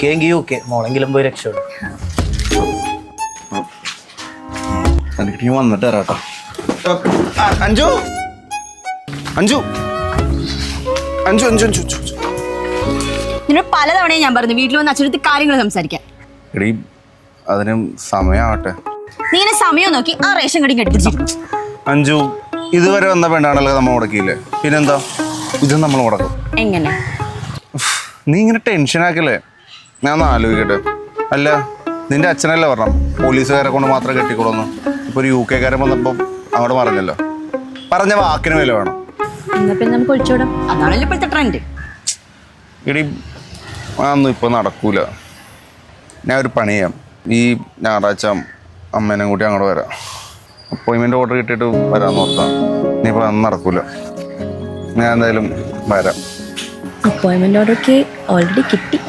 K എങ്കിൽ U K മോളെങ്കിലും പോയി രക്ഷപ്പെടും. എനിക്ക് നീ വന്നിട്ട് തരാട്ടോ. അഞ്ചു അഞ്ചു അഞ്ജു? അഞ്ജു? അഞ്ജു അഞ്ജു അഞ്ജു അഞ്ജു, അഞ്ജു. നിന്നോട് പലതവണയും ഞാൻ പറഞ്ഞു വീട്ടിൽ വന്ന് അച്ഛനടുത്ത് കാര്യങ്ങൾ സംസാരിക്കാൻ. എടീ അതിന് സമയമാവട്ടെ നീ ഇങ്ങനെ സമയം നോക്കി ആ റേഷൻ കടി കെട്ടിപ്പിടിച്ചിരുന്നു അഞ്ജു ഇതുവരെ വന്ന പെണ്ണാണല്ലോ നമ്മൾ മുടക്കിയില്ലേ? പിന്നെന്താ? ഇത് നമ്മൾ മുടക്കും. എങ്ങനെ? നീ ഇങ്ങനെ ടെൻഷൻ ആക്കല്ലേ ഞാൻ ഒന്ന് ആലോചിക്കട്ടെ. അല്ല നിന്റെ അച്ഛനല്ലേ പറഞ്ഞു പോലീസുകാരെ കൊണ്ട് മാത്രം കെട്ടിക്കൊടുന്നു. ഇപ്പൊ ഒരു യു കെ കാരൻ വന്നപ്പോൾ അങ്ങോട്ട് പറഞ്ഞല്ലോ പറഞ്ഞ വാക്കിന് വില വേണം. എന്നാ പിന്നെ നമുക്ക് ഒളിച്ചോടാം അതാണല്ലോ ഇപ്പോഴത്തെ ട്രെൻഡ് എടി അതൊന്നും ഇപ്പോൾ നടക്കൂല. ഞാൻ ഒരു പണി ചെയ്യാം. ഈ ഞായറാഴ്ച അമ്മേനെ കൂട്ടി അങ്ങോട്ട് വരാം. അപ്പോയിൻമെന്റ് ഓർഡർ കിട്ടിയിട്ട് വരാമെന്ന് ഓർത്താണ് ഇനിയിപ്പോൾ അന്ന് നടക്കൂല. ഞാൻ എന്തായാലും വരാം. അപ്പോയിൻമെന്റ് ഓർഡർ ഓൾറെഡി കിട്ടി.